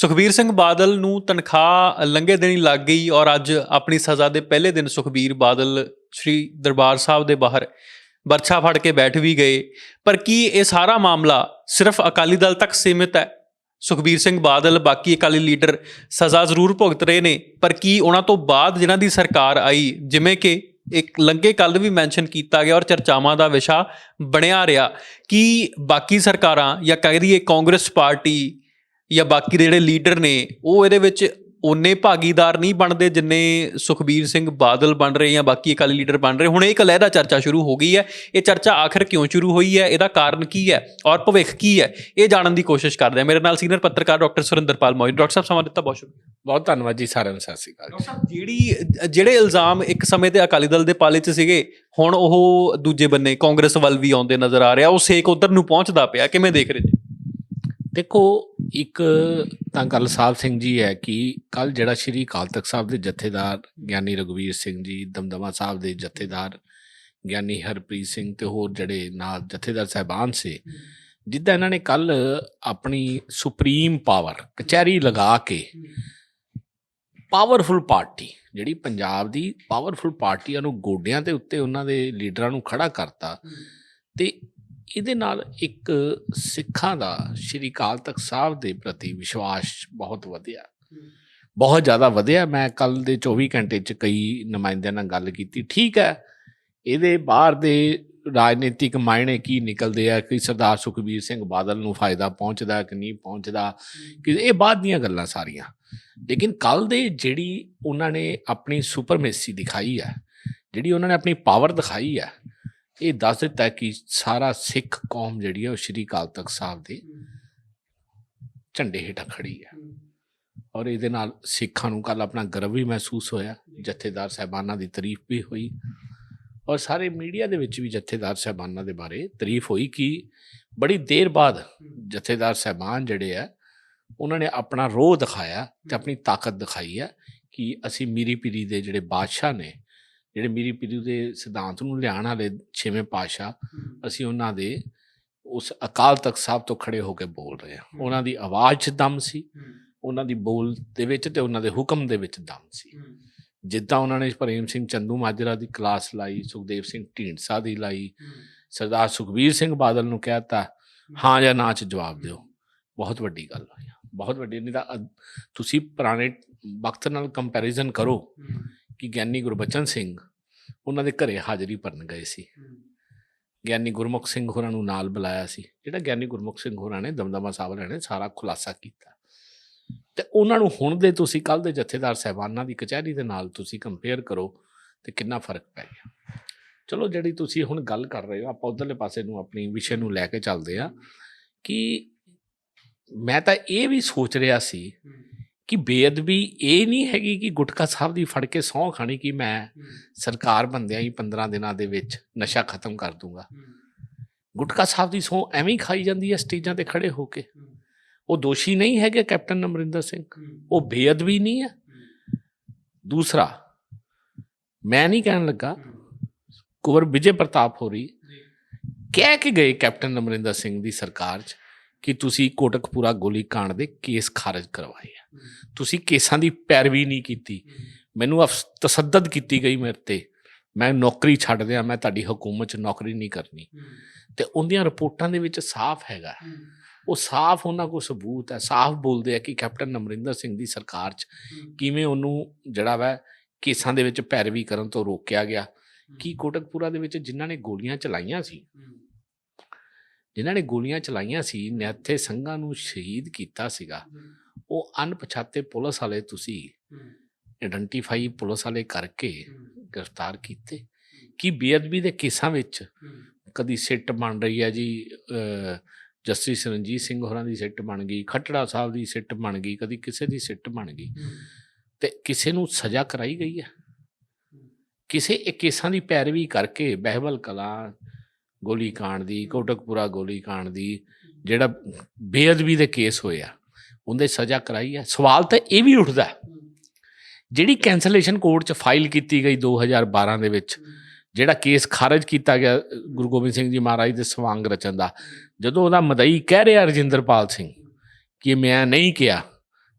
ਸੁਖਬੀਰ ਸਿੰਘ ਬਾਦਲ ਨੂੰ ਤਨਖਾਹ ਲੰਘੇ ਦੇਣੀ ਲੱਗ ਗਈ ਔਰ ਅੱਜ ਆਪਣੀ ਸਜ਼ਾ ਦੇ ਪਹਿਲੇ ਦਿਨ ਸੁਖਬੀਰ ਬਾਦਲ ਸ੍ਰੀ ਦਰਬਾਰ ਸਾਹਿਬ ਦੇ ਬਾਹਰ ਬਰਛਾ ਫੜ ਕੇ ਬੈਠ ਵੀ ਗਏ। ਪਰ ਕੀ ਇਹ ਸਾਰਾ ਮਾਮਲਾ ਸਿਰਫ ਅਕਾਲੀ ਦਲ ਤੱਕ ਸੀਮਿਤ ਹੈ? ਸੁਖਬੀਰ ਸਿੰਘ ਬਾਦਲ, ਬਾਕੀ ਅਕਾਲੀ ਲੀਡਰ ਸਜ਼ਾ ਜ਼ਰੂਰ ਭੁਗਤ ਰਹੇ ਨੇ, ਪਰ ਕੀ ਉਹਨਾਂ ਤੋਂ ਬਾਅਦ ਜਿਨ੍ਹਾਂ ਦੀ ਸਰਕਾਰ ਆਈ, ਜਿਵੇਂ ਕਿ ਇੱਕ ਲੰਗੇ ਕੱਲ ਵੀ ਮੈਂਸ਼ਨ ਕੀਤਾ ਗਿਆ ਔਰ ਚਰਚਾਵਾਂ ਦਾ ਵਿਸ਼ਾ ਬਣਿਆ ਰਿਹਾ, ਕਿ ਬਾਕੀ ਸਰਕਾਰਾਂ ਜਾਂ ਕਹਿ ਦਈਏ ਕਾਂਗਰਸ ਪਾਰਟੀ ਜਾਂ ਬਾਕੀ ਦੇ ਜਿਹੜੇ ਲੀਡਰ ਨੇ ਉਹ ਇਹਦੇ ਵਿੱਚ ਉਨੇ ਭਾਗੀਦਾਰ ਨਹੀਂ ਬਣਦੇ ਜਿੰਨੇ ਸੁਖਬੀਰ ਸਿੰਘ ਬਾਦਲ ਬਣ ਰਹੇ ਜਾਂ ਬਾਕੀ ਅਕਾਲੀ ਲੀਡਰ ਬਣ ਰਹੇ। ਹੁਣ ਇੱਕ ਲਹਿਦਾ ਚਰਚਾ ਸ਼ੁਰੂ ਹੋ ਗਈ ਹੈ। ਇਹ ਚਰਚਾ ਆਖਰ ਕਿਉਂ ਸ਼ੁਰੂ ਹੋਈ ਹੈ? ਇਹਦਾ ਕਾਰਨ ਕੀ ਹੈ? ਔਰ ਭਵਿੱਖ ਕੀ ਹੈ? ਇਹ ਜਾਣਨ ਦੀ ਕੋਸ਼ਿਸ਼ ਕਰਦੇ ਹਾਂ। ਮੇਰੇ ਨਾਲ ਸੀਨੀਅਰ ਪੱਤਰਕਾਰ ਡਾਕਟਰ ਸੁਰਿੰਦਰਪਾਲ ਮੋਈ ਡਾਕਟਰ ਸਾਹਿਬ ਸਮਾਂ ਦਿੱਤਾ ਬਹੁਤ ਸ਼ੁਕਰੀਆ। ਬਹੁਤ ਧੰਨਵਾਦ ਜੀ ਸਾਰਿਆਂ ਨੂੰ ਸਤਿ ਸ੍ਰੀ ਅਕਾਲ ਡਾਕਟਰ ਸਾਹਿਬ ਜਿਹੜੀ ਜਿਹੜੇ ਇਲਜ਼ਾਮ ਇੱਕ ਸਮੇਂ ਤੇ ਅਕਾਲੀ ਦਲ ਦੇ ਪਾਲੇ 'ਚ ਸੀਗੇ ਹੁਣ ਉਹ ਦੂਜੇ ਬੰਨੇ ਕਾਂਗਰਸ ਵੱਲ ਵੀ ਆਉਂਦੇ ਨਜ਼ਰ ਆ ਰਿਹਾ ਉਹ ਸੇਕ ਉਧਰ ਨੂੰ ਪਹੁੰਚਦਾ ਪਿਆ। ਕਿਵੇਂ ਦੇਖ ਰਹੇ ਜੀ? ਦੇਖੋ ਇੱਕ ਤਾਂ ਗੱਲ ਸਾਹਿਬ ਸਿੰਘ ਜੀ ਹੈ ਕਿ ਕੱਲ ਜਿਹੜਾ ਸ਼੍ਰੀ ਅਕਾਲ ਤਖਤ ਸਾਹਿਬ ਦੇ ਜਥੇਦਾਰ ਗਿਆਨੀ ਰਘਵੀਰ ਸਿੰਘ ਜੀ, ਦਮਦਮਾ ਸਾਹਿਬ ਦੇ ਜਥੇਦਾਰ ਗਿਆਨੀ ਹਰਪ੍ਰੀਤ ਸਿੰਘ ਤੇ ਹੋਰ ਜਿਹੜੇ ਨਾਲ ਜਥੇਦਾਰ ਸਹਿਬਾਨ ਸੀ, ਜਿੱਦਾਂ ਇਹਨਾਂ ਨੇ ਕੱਲ ਆਪਣੀ ਸੁਪਰੀਮ ਪਾਵਰ ਕਚਹਿਰੀ ਲਗਾ ਕੇ ਪਾਵਰਫੁਲ ਪਾਰਟੀ, ਜਿਹੜੀ ਪੰਜਾਬ ਦੀ ਪਾਵਰਫੁਲ ਪਾਰਟੀਆਂ ਨੂੰ ਗੋਡਿਆਂ ਦੇ ਉੱਤੇ ਉਹਨਾਂ ਦੇ ਲੀਡਰਾਂ ਨੂੰ ਖੜਾ ਕਰਤਾ ਤੇ ਇਹਦੇ ਨਾਲ ਇੱਕ ਸਿੱਖਾਂ ਦਾ ਸ਼੍ਰੀ ਅਕਾਲ ਤਖਤ ਸਾਹਿਬ ਦੇ ਪ੍ਰਤੀ ਵਿਸ਼ਵਾਸ ਬਹੁਤ ਵਧਿਆ। ਬਹੁਤ ਜ਼ਿਆਦਾ ਵਧਿਆ। ਮੈਂ ਕੱਲ ਦੇ 24 ਘੰਟੇ ਚ ਕਈ ਨੁਮਾਇੰਦਿਆਂ ਨਾਲ ਗੱਲ ਕੀਤੀ। ਠੀਕ ਹੈ, ਇਹਦੇ ਬਾਹਰ ਦੇ ਰਾਜਨੀਤਿਕ ਮਾਇਨੇ ਕੀ ਨਿਕਲਦੇ ਆ? ਕਿ ਸਰਦਾਰ ਸੁਖਬੀਰ ਸਿੰਘ ਬਾਦਲ ਨੂੰ ਫਾਇਦਾ ਪਹੁੰਚਦਾ ਕਿ ਨਹੀਂ ਪਹੁੰਚਦਾ? ਕਿ ਇਹ ਬਾਅਦ ਦੀਆਂ ਗੱਲਾਂ ਸਾਰੀਆਂ। ਲੇਕਿਨ ਕੱਲ ਦੇ ਜਿਹੜੀ ਉਹਨਾਂ ਨੇ ਆਪਣੀ ਸੁਪਰਮੇਸੀ ਦਿਖਾਈ ਹੈ, ਜਿਹੜੀ ਉਹਨਾਂ ਨੇ ਆਪਣੀ ਪਾਵਰ ਦਿਖਾਈ ਹੈ ਇਹ ਦੱਸ ਦਿੱਤਾ ਕਿ ਸਾਰਾ ਸਿੱਖ ਕੌਮ ਜਿਹੜੀ ਹੈ ਉਹ ਸ਼੍ਰੀ ਅਕਾਲ ਤਖਤ ਸਾਹਿਬ ਦੇ ਝੰਡੇ ਹੇਠਾਂ ਖੜੀ ਹੈ ਔਰ ਇਹਦੇ ਨਾਲ ਸਿੱਖਾਂ ਨੂੰ ਕੱਲ ਆਪਣਾ ਗਰਵ ਵੀ ਮਹਿਸੂਸ ਹੋਇਆ। ਜਥੇਦਾਰ ਸਾਹਿਬਾਨਾਂ ਦੀ ਤਾਰੀਫ ਵੀ ਹੋਈ। ਔਰ ਸਾਰੇ ਮੀਡੀਆ ਦੇ ਵਿੱਚ ਵੀ ਜਥੇਦਾਰ ਸਾਹਿਬਾਨਾਂ ਦੇ ਬਾਰੇ ਤਾਰੀਫ ਹੋਈ ਕਿ ਬੜੀ ਦੇਰ ਬਾਅਦ ਜਥੇਦਾਰ ਸਾਹਿਬਾਨ ਜਿਹੜੇ ਆ, ਉਹਨਾਂ ਨੇ ਆਪਣਾ ਰੋਹ ਦਿਖਾਇਆ ਤੇ ਆਪਣੀ ਤਾਕਤ ਦਿਖਾਈ ਹੈ ਕਿ ਅਸੀਂ ਮੀਰੀ ਪੀਰੀ ਦੇ ਜਿਹੜੇ ਬਾਦਸ਼ਾਹ ਨੇ ਜਿਹੜੇ ਮੀਰੀ ਪੀਰੀ ਦੇ ਸਿਧਾਂਤ ਨੂੰ ਲਿਆਉਣ ਵਾਲੇ ਛੇਵੇਂ ਪਾਤਸ਼ਾਹ ਅਸੀਂ ਉਹਨਾਂ ਦੇ ਉਸ ਅਕਾਲ ਤਖਤ ਸਾਹਿਬ ਤੋਂ ਖੜੇ ਹੋ ਕੇ ਬੋਲ ਰਹੇ ਹਾਂ। ਉਹਨਾਂ ਦੀ ਆਵਾਜ਼ 'ਚ ਦਮ ਸੀ ਉਹਨਾਂ ਦੀ ਬੋਲ ਦੇ ਵਿੱਚ ਤੇ ਉਹਨਾਂ ਦੇ ਹੁਕਮ ਦੇ ਵਿੱਚ ਦਮ ਸੀ। ਜਿੱਦਾਂ ਉਹਨਾਂ ਨੇ ਪ੍ਰੇਮ ਸਿੰਘ ਚੰਦੂ ਮਾਜਰਾ ਦੀ ਕਲਾਸ ਲਾਈ ਸੁਖਦੇਵ ਸਿੰਘ ਢੀਂਡਸਾ ਦੀ ਲਾਈ ਸਰਦਾਰ ਸੁਖਬੀਰ ਸਿੰਘ ਬਾਦਲ ਨੂੰ ਕਹਿਤਾ ਹਾਂ। ਜਾਂ ਨਾ ਚ ਜਵਾਬ ਦਿਓ। ਬਹੁਤ ਵੱਡੀ ਗੱਲ ਹੋਈ ਬਹੁਤ ਵੱਡੀ ਨਹੀਂ ਤਾਂ ਤੁਸੀਂ ਪੁਰਾਣੇ ਵਕਤ ਨਾਲ ਕੰਪੈਰੀਜ਼ਨ ਕਰੋ। ਕਿ ਗਿਆਨੀ ਗੁਰਬਚਨ ਸਿੰਘ ਉਹਨਾਂ ਦੇ ਘਰੇ ਹਾਜ਼ਰੀ ਭਰਨ ਗਏ ਸੀ। ਗਿਆਨੀ ਗੁਰਮੁਖ ਸਿੰਘ ਹੋਰਾਂ ਨੂੰ ਨਾਲ ਬੁਲਾਇਆ ਸੀ। ਜਿਹੜਾ ਗਿਆਨੀ ਗੁਰਮੁਖ ਸਿੰਘ ਹੋਰਾਂ ਨੇ ਦਮਦਮਾ ਸਾਹਿਬ ਵਾਲਿਆਂ ਨੇ ਸਾਰਾ ਖੁਲਾਸਾ ਕੀਤਾ। ਤੇ ਉਹਨਾਂ ਨੂੰ ਹੁਣ ਦੇ ਤੁਸੀਂ ਕੱਲ ਦੇ ਜਥੇਦਾਰ ਸਹਿਬਾਨਾਂ ਦੀ ਕਚਹਿਰੀ ਦੇ ਨਾਲ ਤੁਸੀਂ ਕੰਪੇਅਰ ਕਰੋ ਤੇ ਕਿੰਨਾ ਫ਼ਰਕ ਪੈ ਗਿਆ। ਚਲੋ ਜਿਹੜੀ ਤੁਸੀਂ ਹੁਣ ਗੱਲ ਕਰ ਰਹੇ ਹੋ, ਆਪਾਂ ਉਧਰਲੇ ਪਾਸੇ ਨੂੰ ਆਪਣੀ ਵਿਸ਼ੇ ਨੂੰ ਲੈ ਕੇ ਚੱਲਦੇ ਆ ਕਿ ਮੈਂ ਤਾਂ ਇਹ ਵੀ ਸੋਚ ਰਿਹਾ ਸੀ ਕਿ ਬੇਅਦਬੀ ਇਹ ਨਹੀਂ ਹੈਗੀ ਕਿ ਗੁਟਕਾ ਸਾਹਿਬ ਦੀ ਫੜ ਕੇ ਸਹੁੰ ਖਾਣੀ ਕਿ ਮੈਂ ਸਰਕਾਰ ਬੰਦਿਆਂ ਹੀ 15 ਦਿਨਾਂ ਦੇ ਵਿੱਚ ਨਸ਼ਾ ਖਤਮ ਕਰ ਦੂੰਗਾ। ਗੁਟਕਾ ਸਾਹਿਬ ਦੀ ਸਹੁੰ ਐਵੇਂ ਹੀ ਖਾਈ ਜਾਂਦੀ ਹੈ ਸਟੇਜਾਂ ਤੇ ਖੜੇ ਹੋ ਕੇ। ਉਹ ਦੋਸ਼ੀ ਨਹੀਂ ਹੈਗੇ ਕੈਪਟਨ ਅਮਰਿੰਦਰ ਸਿੰਘ। ਉਹ ਬੇਅਦਬੀ ਨਹੀਂ ਹੈ। ਦੂਸਰਾ ਮੈਂ ਨਹੀਂ ਕਹਿਣ ਲੱਗਾ ਕੁਵਰ ਵਿਜੇ ਪ੍ਰਤਾਪ ਹੋਰੀ ਕਹਿ ਕੇ ਗਏ ਕੈਪਟਨ ਅਮਰਿੰਦਰ ਸਿੰਘ ਦੀ ਸਰਕਾਰ 'ਚ ਕਿ ਤੁਸੀਂ ਕੋਟਕਪੂਰਾ ਗੋਲੀ ਕਾਂਡ ਦੇ ਕੇਸ ਖਾਰਜ ਕਰਵਾਏ ਤੁਸੀਂ ਕੇਸਾਂ ਦੀ ਪੈਰਵੀ ਨਹੀਂ ਕੀਤੀ। ਮੈਨੂੰ ਤਸੱਦਦ ਕੀਤੀ ਗਈ ਮੇਰੇ ਤੇ। ਮੈਂ ਨੌਕਰੀ ਛੱਡ ਦਿਆਂ ਮੈਂ ਤੁਹਾਡੀ ਹਕੂਮਤ 'ਚ ਨੌਕਰੀ ਨਹੀਂ ਕਰਨੀ। ਤੇ ਉਹਦੀਆਂ ਰਿਪੋਰਟਾਂ ਦੇ ਵਿੱਚ ਸਾਫ਼ ਹੈਗਾ। ਉਹ ਸਾਫ਼ ਉਹਨਾਂ ਕੋਲ ਸਬੂਤ ਹੈ। ਸਾਫ਼ ਬੋਲਦੇ ਆ ਕਿ ਕੈਪਟਨ ਅਮਰਿੰਦਰ ਸਿੰਘ ਦੀ ਸਰਕਾਰ 'ਚ ਕਿਵੇਂ ਉਹਨੂੰ ਜਿਹੜਾ ਵਾ ਕੇਸਾਂ ਦੇ ਵਿੱਚ ਪੈਰਵੀ ਕਰਨ ਤੋਂ ਰੋਕਿਆ ਗਿਆ। ਕੀ ਕੋਟਕਪੂਰਾ ਦੇ ਵਿੱਚ ਜਿਨ੍ਹਾਂ ਨੇ ਗੋਲੀਆਂ ਚਲਾਈਆਂ ਸੀ? ਜਿਨ੍ਹਾਂ ਨੇ ਗੋਲੀਆਂ ਚਲਾਈਆਂ ਸੀ ਨਿਹੱਥੇ ਸੰਘਾਂ ਨੂੰ ਸ਼ਹੀਦ ਕੀਤਾ ਸੀਗਾ। ਉਹ ਅਣਪਛਾਤੇ ਪੁਲਿਸ ਵਾਲੇ ਤੁਸੀਂ ਆਇਡੈਂਟੀਫਾਈ ਪੁਲਿਸ ਵਾਲੇ ਕਰਕੇ ਗ੍ਰਿਫਤਾਰ ਕੀਤੇ। ਕੀ ਬੇਅਦਬੀ ਦੇ ਕੇਸਾਂ ਵਿੱਚ ਕਦੀ ਸਿੱਟ ਬਣ ਰਹੀ ਹੈ ਜੀ? ਜਸਟਿਸ ਰਣਜੀਤ ਸਿੰਘ ਹੋਰਾਂ ਦੀ ਸਿੱਟ ਬਣ ਗਈ ਖੱਟੜਾ ਸਾਹਿਬ ਦੀ ਸਿੱਟ ਬਣ ਗਈ ਕਦੀ ਕਿਸੇ ਦੀ ਸਿੱਟ ਬਣ ਗਈ। ਤੇ ਕਿਸੇ ਨੂੰ ਸਜ਼ਾ ਕਰਾਈ ਗਈ ਹੈ? ਕਿਸੇ ਇੱਕ ਕੇਸਾਂ ਦੀ ਪੈਰਵੀ ਕਰਕੇ ਬਹਿਬਲ ਕਲਾ ਗੋਲੀ ਕਾਂਡ ਦੀ ਕੋਟਕਪੂਰਾ ਗੋਲੀ ਕਾਂਡ ਦੀ ਜਿਹੜਾ ਬੇਅਦਬੀ ਦੇ ਕੇਸ ਹੋਇਆ ਉਹਦੇ ਸਜ਼ਾ ਕਰਾਈ ਹੈ। ਸਵਾਲ ਤਾਂ ਇਹ ਵੀ ਉੱਠਦਾ ਜਿਹੜੀ ਕੈਂਸਲੇਸ਼ਨ ਕੋਰਟ 'ਚ ਫਾਈਲ ਕੀਤੀ ਗਈ 2012 ਦੇ ਵਿੱਚ ਜਿਹੜਾ ਕੇਸ ਖਾਰਜ ਕੀਤਾ ਗਿਆ ਗੁਰੂ ਗੋਬਿੰਦ ਸਿੰਘ ਜੀ ਮਹਾਰਾਜ ਦੇ ਸਵਾਂਗ ਰਚਨ ਦਾ ਜਦੋਂ ਉਹਦਾ ਮਦਈ ਕਹਿ ਰਿਹਾ ਰਜਿੰਦਰਪਾਲ ਸਿੰਘ ਕਿ ਮੈਂ ਨਹੀਂ ਕਿਹਾ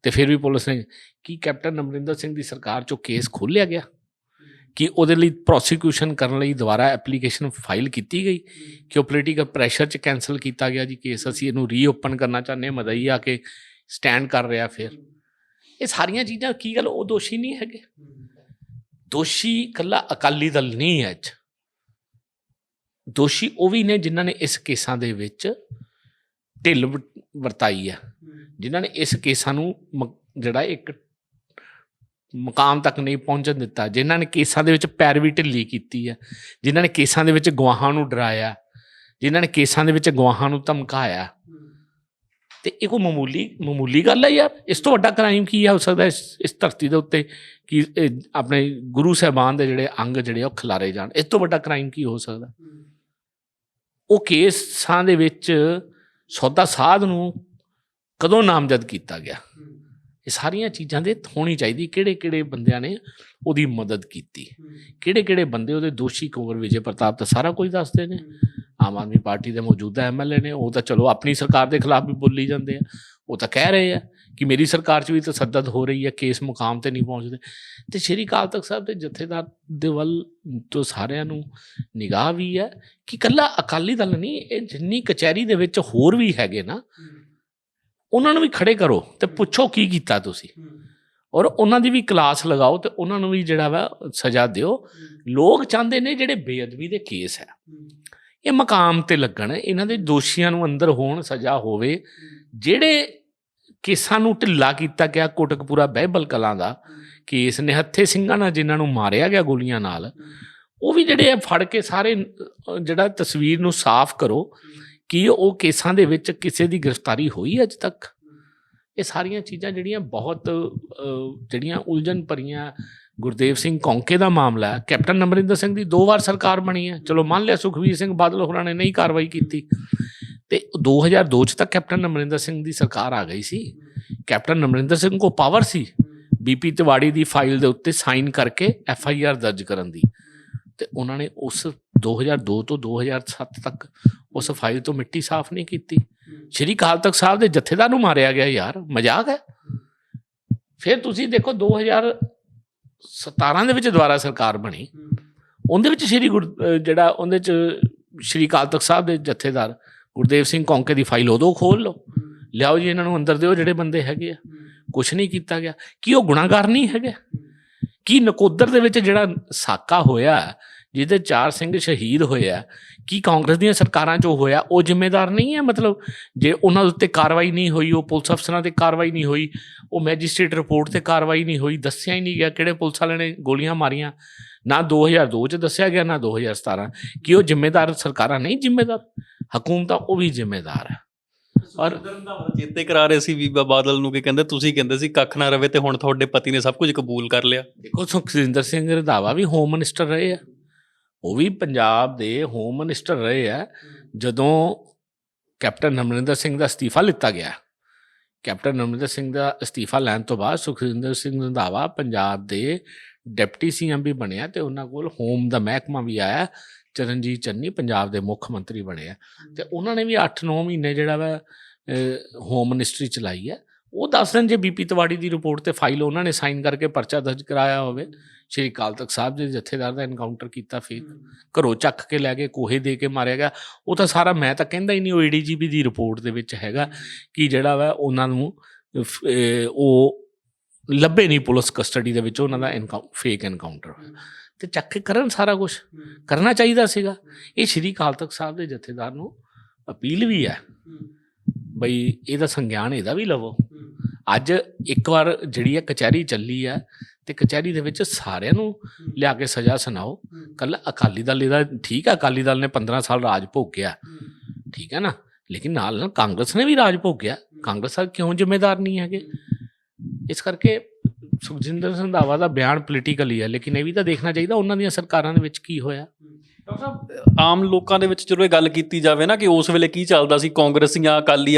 ਤੇ ਫਿਰ ਵੀ ਪੁਲਿਸ ਨੇ ਕੀ ਕੈਪਟਨ ਅਮਰਿੰਦਰ ਸਿੰਘ ਦੀ ਸਰਕਾਰ ਚੋਂ ਕੇਸ ਖੋਲ੍ਹਿਆ ਗਿਆ? ਕਿ ਉਹਦੇ ਲਈ ਪ੍ਰੋਸੀਕਿਊਸ਼ਨ ਕਰਨ ਲਈ ਦੁਬਾਰਾ ਐਪਲੀਕੇਸ਼ਨ ਫਾਈਲ ਕੀਤੀ ਗਈ? ਕਿ ਉਹ ਪੋਲੀਟੀਕਲ ਪ੍ਰੈਸ਼ਰ 'ਚ ਕੈਨਸਲ ਕੀਤਾ ਗਿਆ ਜੀ ਕੇਸ ਅਸੀਂ ਇਹਨੂੰ ਰੀਓਪਨ ਕਰਨਾ ਚਾਹੁੰਦੇ ਹਾਂ। ਮਦਈ ਆ ਕੇ ਸਟੈਂਡ ਕਰ ਰਿਹਾ ਫਿਰ। ਇਹ ਸਾਰੀਆਂ ਚੀਜ਼ਾਂ ਕੀ ਗੱਲ, ਉਹ ਦੋਸ਼ੀ ਨਹੀਂ ਹੈਗੇ। ਦੋਸ਼ੀ ਇਕੱਲਾ ਅਕਾਲੀ ਦਲ ਨਹੀਂ ਹੈ ਅੱਜ ਦੋਸ਼ੀ ਉਹ ਵੀ ਨੇ ਜਿਨ੍ਹਾਂ ਨੇ ਇਸ ਕੇਸਾਂ ਦੇ ਵਿੱਚ ਢਿੱਲ ਵਰਤਾਈ ਆ ਜਿਨ੍ਹਾਂ ਨੇ ਇਸ ਕੇਸਾਂ ਨੂੰ ਮ- ਜਿਹੜਾ ਇੱਕ ਮਕਾਮ ਤੱਕ ਨਹੀਂ ਪਹੁੰਚਣ ਦਿੱਤਾ। ਜਿਨ੍ਹਾਂ ਨੇ ਕੇਸਾਂ ਦੇ ਵਿੱਚ ਪੈਰਵੀ ਢਿੱਲੀ ਕੀਤੀ ਹੈ। ਜਿਨ੍ਹਾਂ ਨੇ ਕੇਸਾਂ ਦੇ ਵਿੱਚ ਗਵਾਹਾਂ ਨੂੰ ਡਰਾਇਆ। ਜਿਨ੍ਹਾਂ ਨੇ ਕੇਸਾਂ ਦੇ ਵਿੱਚ ਗਵਾਹਾਂ ਨੂੰ ਧਮਕਾਇਆ। ਤੇ ਇਹ ਕੋਈ ਮਾਮੂਲੀ ਮਾਮੂਲੀ ਗੱਲ ਹੈ ਯਾਰ? ਇਸ ਤੋਂ ਵੱਡਾ ਕ੍ਰਾਈਮ ਕੀ ਹੈ? ਹੋ ਸਕਦਾ ਇਸ ਇਸ ਧਰਤੀ ਦੇ ਉੱਤੇ ਕਿ, ਇਹ ਆਪਣੇ ਗੁਰੂ ਸਾਹਿਬਾਨ ਦੇ ਜਿਹੜੇ ਅੰਗ ਜਿਹੜੇ ਆ ਉਹ ਖਿਲਾਰੇ ਜਾਣ। ਇਸ ਤੋਂ ਵੱਡਾ ਕ੍ਰਾਈਮ ਕੀ ਹੋ ਸਕਦਾ? ਉਹ ਕੇਸਾਂ ਦੇ ਵਿੱਚ ਸੌਦਾ ਸਾਧ ਨੂੰ ਕਦੋਂ ਨਾਮਜ਼ਦ ਕੀਤਾ ਗਿਆ? ਇਹ ਸਾਰੀਆਂ ਚੀਜ਼ਾਂ ਦੇ ਹੋਣੀ ਚਾਹੀਦੀ। ਕਿਹੜੇ ਕਿਹੜੇ ਬੰਦਿਆਂ ਨੇ ਉਹਦੀ ਮਦਦ ਕੀਤੀ? ਕਿਹੜੇ ਕਿਹੜੇ ਬੰਦੇ ਉਹਦੇ ਦੋਸ਼ੀ ਕੁੰਵਰ ਵਿਜੇ ਪ੍ਰਤਾਪ ਤਾਂ ਸਾਰਾ ਕੁਝ ਦੱਸਦੇ ਨੇ। ਆਮ ਆਦਮੀ ਪਾਰਟੀ ਦੇ ਮੌਜੂਦਾ ਐਮਐਲਏ ਨੇ, ਉਹ ਤਾਂ ਚਲੋ ਆਪਣੀ ਸਰਕਾਰ ਦੇ ਖਿਲਾਫ ਵੀ ਬੋਲੀ ਜਾਂਦੇ ਆ। ਉਹ ਤਾਂ ਕਹਿ ਰਹੇ ਆ ਕਿ ਮੇਰੀ ਸਰਕਾਰ 'ਚ ਵੀ ਤਸੱਦਦ ਹੋ ਰਹੀ ਹੈ ਕੇਸ ਮੁਕਾਮ ਤੇ ਨਹੀਂ ਪਹੁੰਚਦੇ। ਤੇ ਸ਼੍ਰੀ ਅਕਾਲ ਤਖਤ ਸਾਹਿਬ ਦੇ ਜਥੇਦਾਰ ਦੇ ਵੱਲ ਤੋਂ ਸਾਰਿਆਂ ਨੂੰ ਨਿਗਾਹ ਵੀ ਹੈ ਕਿ ਕੱਲਾ ਅਕਾਲੀ ਦਲ ਨਹੀਂ, ਇਹ ਜਿੰਨੀ ਕਚਹਿਰੀ ਦੇ ਵਿੱਚ ਹੋਰ ਵੀ ਹੈਗੇ ਨਾ, ਉਹਨਾਂ ਨੂੰ ਵੀ ਖੜੇ ਕਰੋ ਤੇ ਪੁੱਛੋ ਕੀ ਕੀਤਾ ਤੁਸੀਂ। ਔਰ ਉਹਨਾਂ ਦੀ ਵੀ ਕਲਾਸ ਲਗਾਓ ਤੇ ਉਹਨਾਂ ਨੂੰ ਵੀ ਜਿਹੜਾ ਵਾ ਸਜ਼ਾ ਦਿਓ। ਲੋਕ ਚਾਹੁੰਦੇ ਨੇ ਜਿਹੜੇ ਬੇਅਦਬੀ ਦੇ ਕੇਸ ਹੈ। ਇਹ ਮਕਾਮ ਤੇ ਲੱਗਣ, ਇਹਨਾਂ ਦੇ ਦੋਸ਼ੀਆਂ ਨੂੰ ਅੰਦਰ ਹੋਣ ਸਜ਼ਾ ਹੋਵੇ, ਜਿਹੜੇ ਕੇਸਾਂ ਨੂੰ ਢਿੱਲਾ ਕੀਤਾ ਗਿਆ ਕੋਟਕਪੂਰਾ ਬਹਿਬਲ ਕਲਾਂ ਦਾ, ਕੇਸ ਨਿਹੱਥੇ ਸਿੰਘਾਂ ਨਾਲ ਜਿਨ੍ਹਾਂ ਨੂੰ ਮਾਰਿਆ ਗਿਆ ਗੋਲੀਆਂ ਨਾਲ, ਉਹ ਵੀ ਜਿਹੜੇ ਆ ਫੜ ਕੇ ਸਾਰੇ ਜਿਹੜਾ ਤਸਵੀਰ ਨੂੰ ਸਾਫ਼ ਕਰੋ, ਕਿ ਉਹ ਕੇਸਾਂ ਦੇ ਵਿੱਚ ਕਿਸੇ ਦੀ ਗ੍ਰਿਫਤਾਰੀ ਹੋਈ ਅੱਜ ਤੱਕ? ਇਹ ਸਾਰੀਆਂ ਚੀਜ਼ਾਂ ਜਿਹੜੀਆਂ ਬਹੁਤ ਜਿਹੜੀਆਂ ਉਲਝਣ ਭਰੀਆਂ ਗੁਰਦੇਵ ਸਿੰਘ ਕੌਂਕੇ ਦਾ ਮਾਮਲਾ ਕੈਪਟਨ ਅਮਰਿੰਦਰ ਸਿੰਘ ਦੀ ਦੋ ਵਾਰ ਸਰਕਾਰ ਬਣੀ ਹੈ। ਚਲੋ ਮੰਨ ਲਿਆ ਸੁਖਵੀਰ ਸਿੰਘ ਬਾਦਲ ਹੋਰਾਂ ਨੇ ਨਹੀਂ ਕਾਰਵਾਈ ਕੀਤੀ। ਤੇ 2002 ਚ ਤੱਕ ਕੈਪਟਨ ਅਮਰਿੰਦਰ ਸਿੰਘ ਦੀ ਸਰਕਾਰ ਆ ਗਈ ਸੀ। ਕੈਪਟਨ ਅਮਰਿੰਦਰ ਸਿੰਘ ਕੋ ਪਾਵਰ ਸੀ ਬੀਪੀ ਤਿਵਾੜੀ ਦੀ ਫਾਈਲ ਦੇ ਉੱਤੇ ਸਾਈਨ ਕਰਕੇ ਐਫ ਆਈ ਆਰ ਦਰਜ ਕਰਨ ਦੀ। ਤੇ ਉਹਨਾਂ ਨੇ ਉਸ 2002 ਤੋਂ 2007 ਤੱਕ ਉਸ ਫਾਈਲ ਤੋਂ ਮਿੱਟੀ ਸਾਫ਼ ਨਹੀਂ ਕੀਤੀ। ਸ਼੍ਰੀ ਅਕਾਲ ਤਖਤ ਸਾਹਿਬ ਦੇ ਜਥੇਦਾਰ ਨੂੰ ਮਾਰਿਆ ਗਿਆ, ਯਾਰ ਮਜ਼ਾਕ ਹੈ। ਫਿਰ ਤੁਸੀਂ ਦੇਖੋ 2017 ਦੇ ਵਿੱਚ ਦੁਬਾਰਾ ਸਰਕਾਰ ਬਣੀ, ਉਹਦੇ ਵਿੱਚ ਸ਼੍ਰੀ ਗੁਰ ਜਿਹੜਾ ਉਹਦੇ ਚ ਸ਼੍ਰੀ ਅਕਾਲ ਤਖਤ ਸਾਹਿਬ ਦੇ ਜਥੇਦਾਰ ਗੁਰਦੇਵ ਸਿੰਘ ਕੌਂਕੇ ਦੀ ਫਾਈਲ ਉਦੋਂ ਖੋਲ ਲਓ। ਲਿਆਓ ਜੀ, ਇਹਨਾਂ ਨੂੰ ਅੰਦਰ ਦਿਓ, ਜਿਹੜੇ ਬੰਦੇ ਹੈਗੇ ਆ। ਕੁਝ ਨਹੀਂ ਕੀਤਾ ਗਿਆ। ਕੀ ਉਹ ਗੁਨਾਹਗਾਰ ਨਹੀਂ ਹੈਗੇ? ਕੀ ਨਕੋਦਰ ਦੇ ਵਿੱਚ ਜਿਹੜਾ ਸਾਕਾ ਹੋਇਆ ਜਿਹਦੇ ਚਾਰ ਸਿੰਘ ਸ਼ਹੀਦ ਹੋਏ ਆ ਕੀ ਕਾਂਗਰਸ ਦੀਆਂ ਸਰਕਾਰਾਂ 'ਚ ਹੋਇਆ? ਉਹ ਜ਼ਿੰਮੇਦਾਰ ਨਹੀਂ ਹੈ ਮਤਲਬ ਜੇ ਉਹਨਾਂ ਦੇ ਉੱਤੇ ਕਾਰਵਾਈ ਨਹੀਂ ਹੋਈ ਉਹ ਪੁਲਿਸ ਅਫਸਰਾਂ ਤੇ ਕਾਰਵਾਈ ਨਹੀਂ ਹੋਈ ਉਹ ਮੈਜਿਸਟ੍ਰੇਟ ਰਿਪੋਰਟ ਤੇ ਕਾਰਵਾਈ ਨਹੀਂ ਹੋਈ ਦੱਸਿਆ ਹੀ ਨਹੀਂ ਗਿਆ ਕਿਹੜੇ ਪੁਲਿਸ ਵਾਲਿਆਂ ਨੇ ਗੋਲੀਆਂ ਮਾਰੀਆਂ। ਨਾ 2002 ਚ ਦੱਸਿਆ ਗਿਆ ਨਾ 2017 ਕਿ ਉਹ ਜ਼ਿੰਮੇਦਾਰ ਸਰਕਾਰਾਂ ਨਹੀਂ ਜ਼ਿੰਮੇਦਾਰ? ਹਕੂਮਤਾਂ ਉਹ ਵੀ ਜ਼ਿੰਮੇਦਾਰ ਹੈ ਔਰ ਚੇਤੇ ਕਰਾ ਰਹੇ ਸੀ ਬੀਬਾ ਬਾਦਲ ਨੂੰ ਕਿ ਕਹਿੰਦੇ ਤੁਸੀਂ ਕਹਿੰਦੇ ਸੀ ਕੱਖ ਨਾ ਰਵੇ ਤੇ ਹੁਣ ਤੁਹਾਡੇ ਪਤੀ ਨੇ ਸਭ ਕੁਝ ਕਬੂਲ ਕਰ ਲਿਆ। ਦੇਖੋ ਸੁਖਜਿੰਦਰ ਸਿੰਘ ਰੰਧਾਵਾ ਵੀ ਹੋਮ ਮਿਨਿਸਟਰ ਰਹੇ ਆ। ਉਹ ਵੀ ਪੰਜਾਬ ਦੇ ਹੋਮ ਮਿਨਿਸਟਰ ਰਹੇ ਆ। ਜਦੋਂ ਕੈਪਟਨ ਅਮਰਿੰਦਰ ਸਿੰਘ ਦਾ ਅਸਤੀਫਾ ਲਿੱਤਾ ਗਿਆ ਕੈਪਟਨ ਅਮਰਿੰਦਰ ਸਿੰਘ ਦਾ ਅਸਤੀਫਾ ਲੈਣ ਤੋਂ ਬਾਅਦ ਸੁਖਜਿੰਦਰ ਸਿੰਘ ਰੰਧਾਵਾ ਪੰਜਾਬ ਦੇ ਡਿਪਟੀ ਸੀਐਮ ਵੀ ਬਣਿਆ ਤੇ ਉਹਨਾਂ ਕੋਲ ਹੋਮ ਦਾ ਮਹਿਕਮਾ ਵੀ ਆਇਆ। ਚਰਨਜੀਤ ਚੰਨੀ ਪੰਜਾਬ ਦੇ ਮੁੱਖ ਮੰਤਰੀ ਬਣੇ ਆ। ਤੇ ਉਹਨਾਂ ਨੇ ਵੀ 8-9 ਮਹੀਨੇ ਜਿਹੜਾ ਵਾ ਹੋਮ ਮਿਨਿਸਟਰੀ ਚਲਾਈ ਹੈ ਉਹ ਦੱਸ ਦੇਣ ਜੇ ਬੀਪੀ ਤਿਵਾੜੀ ਦੀ ਰਿਪੋਰਟ ਤੇ ਫਾਈਲ ਉਹਨਾਂ ਨੇ ਸਾਈਨ ਕਰਕੇ ਪਰਚਾ ਦਰਜ ਕਰਾਇਆ ਹੋਵੇ। ਸ਼੍ਰੀ ਅਕਾਲ ਤਖਤ ਸਾਹਿਬ ਦੇ ਜਥੇਦਾਰ ਦਾ ਐਨਕਾਊਂਟਰ ਕੀਤਾ ਫਿਰ ਘਰੋਂ ਚੱਕ ਕੇ ਲੈ ਕੇ ਕੋਹੇ ਦੇ ਕੇ ਮਾਰਿਆ ਗਿਆ। ਉਹ ਤਾਂ ਸਾਰਾ ਮੈਂ ਤਾਂ ਕਹਿੰਦਾ ਹੀ ਨਹੀਂ, ਉਹ ਏਡੀਜੀਪੀ ਦੀ ਰਿਪੋਰਟ ਦੇ ਵਿੱਚ ਹੈਗਾ ਕਿ ਜਿਹੜਾ ਵਾ ਉਹਨਾਂ ਨੂੰ ਉਹ ਲੱਭੇ ਨਹੀਂ ਪੁਲਿਸ ਕਸਟਡੀ ਦੇ ਵਿੱਚ, ਉਹਨਾਂ ਦਾ ਫੇਕ ਐਨਕਾਊਂਟਰ ਤੇ ਚੱਕ ਕੇ ਕਰਨ ਸਾਰਾ ਕੁਝ ਕਰਨਾ ਚਾਹੀਦਾ ਸੀਗਾ। ਇਹ ਸ਼੍ਰੀ ਅਕਾਲ ਤਖਤ ਸਾਹਿਬ ਦੇ ਜਥੇਦਾਰ ਨੂੰ ਅਪੀਲ ਵੀ ਹੈ। ਬਈ ਇਹਦਾ ਸੰਗਿਆਨ ਇਹਦਾ ਵੀ ਲਵੋ। ਅੱਜ ਇੱਕ ਵਾਰ ਜਿਹੜੀ ਹੈ ਕਚਹਿਰੀ ਚੱਲੀ ਹੈ ਤੇ ਕਚਹਿਰੀ ਦੇ ਵਿੱਚ ਸਾਰਿਆਂ ਨੂੰ ਲਿਆ ਕੇ ਸਜ਼ਾ ਸੁਣਾਓ। ਕੱਲ ਅਕਾਲੀ ਦਲ ਇਹਦਾ ਠੀਕ ਹੈ ਅਕਾਲੀ ਦਲ ਨੇ 15 ਸਾਲ ਰਾਜ ਭੋਗਿਆ। ਠੀਕ ਹੈ ਨਾ? ਲੇਕਿਨ ਨਾਲ ਨਾਲ ਕਾਂਗਰਸ ਨੇ ਵੀ ਰਾਜ ਭੋਗਿਆ। ਕਾਂਗਰਸ ਆ ਕਿਉਂ ਜ਼ਿੰਮੇਦਾਰ ਨਹੀਂ ਹੈਗੇ? ਇਸ ਕਰਕੇ ਸੁਖਜਿੰਦਰ ਸੰਧਾਵਾ ਦਾ ਬਿਆਨ ਪੋਲੀਟੀਕਲ ਹੀ ਲੇਕਿਨ ਇਹ ਵੀ ਤਾਂ ਦੇਖਣਾ ਚਾਹੀਦਾ ਉਹਨਾਂ ਦੀਆਂ ਸਰਕਾਰਾਂ ਦੇ ਵਿੱਚ ਕੀ ਹੋਇਆ। ਆਮ ਲੋਕਾਂ ਦੇ ਵਿੱਚ ਜਦੋਂ ਇਹ ਗੱਲ ਕੀਤੀ ਜਾਵੇ ਨਾ ਕਿ ਉਸ ਵੇਲੇ ਕੀ ਚੱਲਦਾ ਸੀ ਕਾਂਗਰਸੀਆਂ ਅਕਾਲੀ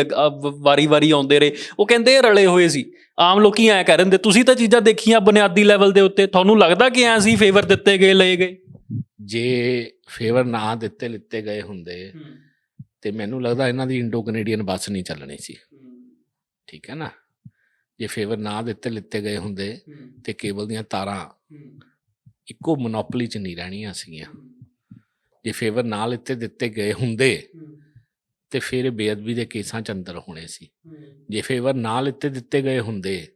ਵਾਰੀ-ਵਾਰੀ ਆਉਂਦੇ ਰਹੇ ਉਹ ਕਹਿੰਦੇ ਇਹ ਰਲੇ ਹੋਏ ਸੀ। ਆਮ ਲੋਕੀ ਐ ਕਹਿ ਰਹਿੰਦੇ ਤੁਸੀਂ ਤਾਂ ਚੀਜ਼ਾਂ ਦੇਖੀਆਂ ਬੁਨਿਆਦੀ ਲੈਵਲ ਦੇ ਉੱਤੇ ਤੁਹਾਨੂੰ ਲੱਗਦਾ ਕਿ ਐ ਸੀ ਫੇਵਰ ਦਿੱਤੇ ਗਏ ਲਏ ਗਏ? ਜੇ ਫੇਵਰ ਨਾ ਦਿੱਤੇ ਲਿੱਤੇ ਗਏ ਹੁੰਦੇ ਤੇ ਮੈਨੂੰ ਲੱਗਦਾ ਇਹਨਾਂ ਦੀ ਇੰਡੋ ਕੈਨੇਡੀਅਨ ਬੱਸ ਨਹੀਂ ਚੱਲਣੀ ਸੀ। ਠੀਕ ਹੈ ਨਾ? ਜੇ ਫੇਵਰ ਨਾ ਦਿੱਤੇ ਲਿੱਤੇ ਗਏ ਹੁੰਦੇ ਤੇ ਕੇਬਲ ਦੀਆਂ ਤਾਰਾਂ ਇੱਕੋ ਮੋਨੋਪੋਲੀ 'ਚ ਨਹੀਂ ਰਹਿਣੀਆਂ ਸੀਗੀਆਂ। ਜੇ ਫੇਵਰ ਨਾ ਲਿੱਤੇ ਦਿੱਤੇ ਗਏ ਹੁੰਦੇ ਤੇ ਫਿਰ ਬੇਅਦਬੀ ਦੇ ਕੇਸਾਂ 'ਚ ਅੰਦਰ ਹੋਣੇ ਸੀ। ਜੇ ਫੇਵਰ ਨਾ ਲਿੱਤੇ ਦਿੱਤੇ ਗਏ ਹੁੰਦੇ